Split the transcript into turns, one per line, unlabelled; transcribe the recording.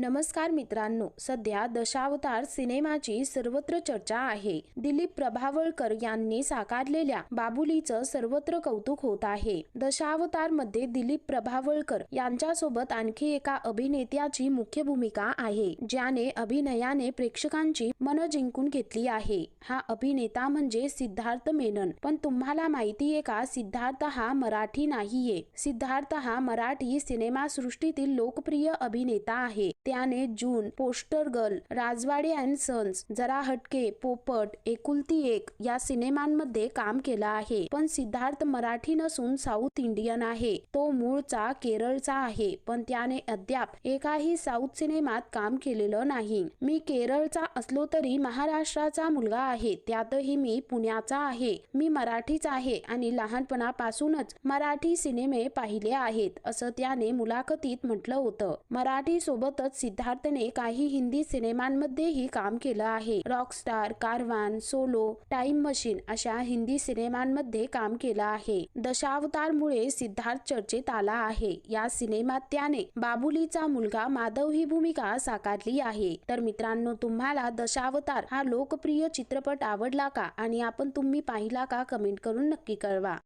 नमस्कार मित्रांनो सध्या दशावतार सिनेमाची सर्वत्र चर्चा आहे. दिलीप प्रभावळकर यांनी साकारलेल्या बाबुलीचं सर्वत्र कौतुक होत आहे. दशावतारमध्ये दिलीप प्रभावळकर यांच्यासोबत आणखी एका अभिनेत्याची मुख्य भूमिका आहे ज्याने अभिनयाने प्रेक्षकांची मन जिंकून घेतली आहे. हा अभिनेता म्हणजे सिद्धार्थ मेनन. पण तुम्हाला माहिती आहे का सिद्धार्थ हा मराठी नाहीये. सिद्धार्थ हा मराठी सिनेमा सृष्टीतील लोकप्रिय अभिनेता आहे. त्याने June poster girl Rajwade and sons Jara Hatke Popat एकुलती एक या सिनेमांमध्ये काम केलं आहे. पण सिद्धार्थ मराठी नसून साऊथ इंडियन आहे. तो मूळचा केरळचा आहे. पण त्याने अद्याप एकाही साऊथ सिनेमात काम केलेलं नाही. मी केरळचा असलो तरी महाराष्ट्राचा मुलगा आहे. त्यातही मी पुण्याचा आहे. मी मराठीच आहे आणि लहानपणापासूनच मराठी सिनेमे पाहिले आहेत असं त्याने मुलाखतीत म्हटलं होतं. मराठी सोबतच सिद्धार्थने काही हिंदी सिनेमांमध्येही काम केलं आहे. Rockstar Karwaan solo time machine अशा हिंदी सिनेमांमध्ये काम केलं आहे. दशावतारमुळे सिद्धार्थ चर्चेत आला आहे. या सिनेमात त्याने बाबुलीचा मुलगा माधव ही भूमिका साकारली आहे. तर मित्रांनो तुम्हाला दशावतार हा लोकप्रिय चित्रपट आवडला का? आणि आपण तुम्ही पाहिला का? कमेंट करून नक्की कळवा.